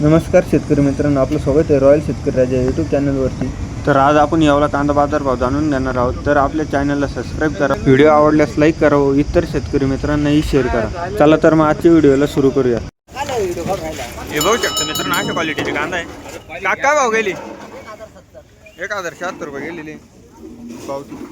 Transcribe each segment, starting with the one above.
नमस्कार शेतकरी मित्रांनो आपलं स्वागत आहे रॉयल शेतकरी राजा यूट्यूब चॅनलवरती तर आज आपण यावला कांदा बाजार भाव जाणून घेणार आहोत. तर आपल्या चॅनलला सबस्क्राईब करा. व्हिडिओ आवडल्यास लाईक करा व इतर शेतकरी मित्रांनाही शेअर करा. चला तर मग आजच्या व्हिडिओला सुरू करूया. हे बघू शकतो मित्रांनो अशा क्वालिटीचे कांदा आहे. काका भाव गेली. एक हजार शहात्तर रुपये गेलेली. पावती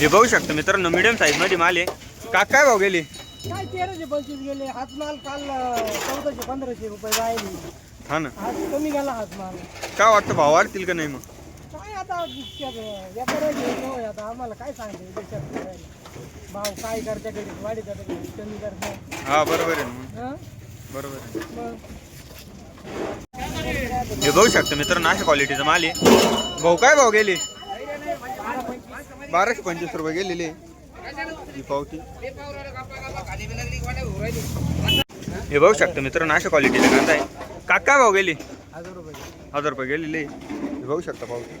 हे बघू शकतो मित्रांनो मिडियम साईजमध्ये माल आहे. काका भाव गेली. काय तेराशे पंचवीस गेले? हाच माल काल चौदाशे पंधराशे रुपये राहिले. हा ना. आज कमी गेला हाच माल. काय वाटतं भाव वाढतील का नाही मग? काय आता व्यापाऱ्या आता. आम्हाला काय सांगते देशात करायला? भाव काय करत्या घरी? वाढी करता घरी. कमी करता हा बरोबर आहे ना मग. हं? बरोबर आहे. मग? हे बघू शकतो मित्रांनो अशा क्वालिटीचा माल आहे. भाऊ काय भाव गेली? बाराशे पंचवीस रुपये गेलेली. ही पावती हे बघू शकतो मित्रांनो अशा क्वालिटीचा कांदा आहे. काका भाव गेली. हजार रुपये. हजार रुपये गेलेली हे बघू शकता पावती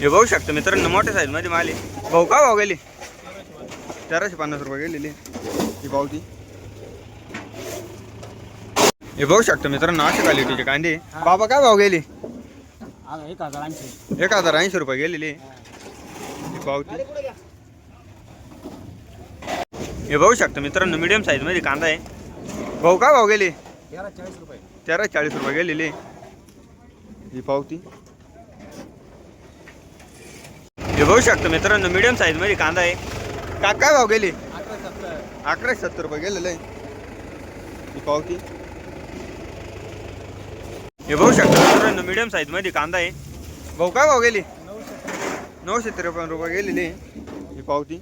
हे बघू शकतो मित्रांनो मोठ्या साईजमध्ये माल भाऊ का भाव गेली? तेराशे पन्नास रुपये गेलेली ही पावती हे बघू शकतो मित्रांनो अशा क्वालिटीचे कांदे बाबा काय भाव गेली? एक हजार ऐंशी. एक हजार ऐंशी रुपये गेलेली ही पावती. हे बघू शकतो मित्रांनो मिडियम साईजमध्ये कांदा आहे. भाऊ काय भाव गेली? तेरा चाळीस रुपये गेलेले. ही पावती. हे बघू शकतो मित्रांनो मिडियम साईजमध्ये कांदा आहे. का काय भाव गेली? अकरा सत्तर अकराशे सत्तर रुपये गेलेलं. आहे ही पावती. हे बघू शकतो मित्रांनो मिडियम साईजमध्ये कांदा आहे. भाऊ काय भाव गेली? नऊशे त्रेपन्न रुपये गेलेली. आहे ही पावती.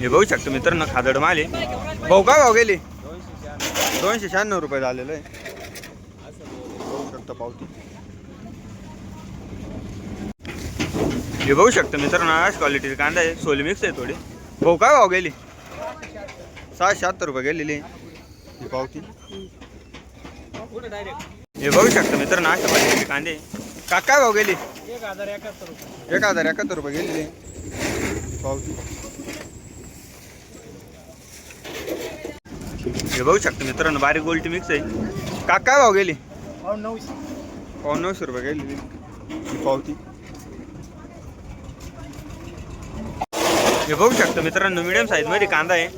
हे बघू शकतो मित्रांनो खादड माले भाऊ काय भाव गेली? दोनशे शहाण्णव रुपये झालेलं आहे. बघू शकतो पावती. हे बघू शकतो मित्रांनो आज क्वालिटीचे कांदा आहे. सोली मिक्स आहे थोडी. भाऊ काय भाव गेली? सहा शहात्तर रुपये गेलेली ही पावती. हे बघू शकतो मित्रांनो आज क्वालिटीचे कांदे का काय भाव गेली? एक हजार एकाहत्तर रुपये. एक हजार एकाहत्तर रुपये गेलेली. पावती. हे बघू शकतो मित्रांनो बारीक गोल्टी मिक्स आहे. का काय भाव गेली? अहो नऊशे. रुपये गेलेली. ही पावती. हे बघू शकतो मित्रांनो मिडियम साईजमध्ये कांदा आहे.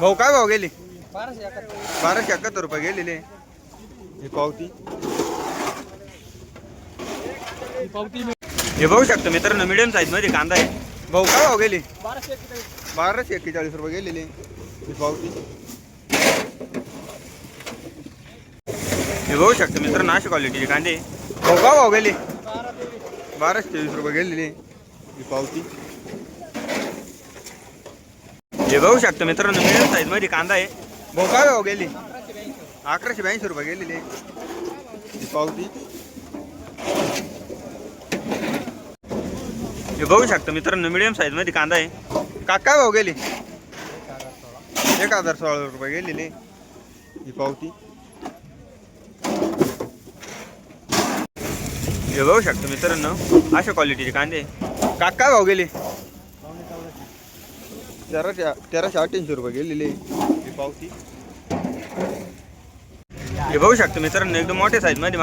भाऊ काय भाव गेली? बाराशे एकाहत्तर. बाराशे एकाहत्तर रुपये गेलेले. ही पावती. हे बघू शकतो मित्रांनो मिडियम साईजमध्ये कांदा आहे. भाऊ काय भाव गेली? बाराशे एक्केचाळीस रुपये गेलेले. ही पावती हे बघू शकतो मित्रांनो अशा क्वालिटीचे कांदे भाऊ का भाव गेली? तेवीस बाराशे तेवीस रुपये गेलेली. ही पावती हे बघू शकतो मित्रांनो मिडियम साईजमध्ये कांदा आहे. भाऊ काय भाव गेली? अकराशे ब्याऐंशी अकराशे ब्याऐंशी रुपये गेलेली. ही पावती हे बघू शकतो मित्रांनो मिडियम साईजमध्ये कांदा आहे. का काय भाव गेली. एक हजार सोळा रुपये गेलेले. ही पावती. हे बघू शकतो मित्रांनो अशा क्वालिटीचे कांदे का काय भाव गेली. तेराशे तेराशे अठ्ठ्याऐंशी रुपये गेलेले ही पावती. हे बघू शकतो मित्रांनो एकदम मोठ्या साईजमध्ये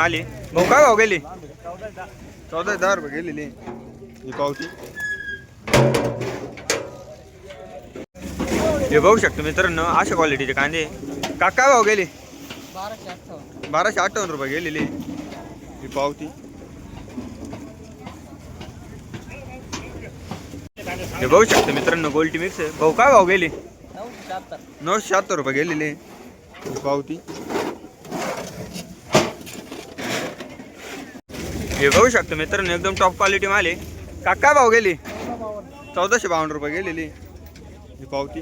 भाऊ काय भाव गेली. चौदा दहा चौदा रुपये गेलेले ही पावती हे बघू शकतो मित्रांनो अशा क्वालिटीचे कांदे. का काय भाव गेले. बाराशे अठ्ठावन्न रुपये गेलेली. ही पावती. हे बघू शकतो मित्रांनो गोल्टी मिक्स भाऊ काय भाव गेली? नऊशे शहात्तर रुपये गेलेले. पावती. हे बघू शकतो मित्रांनो एकदम टॉप क्वालिटी माल आहे. काका भाव गेली? चौदाशे बावन्न रुपये गेलेली. ही पावती.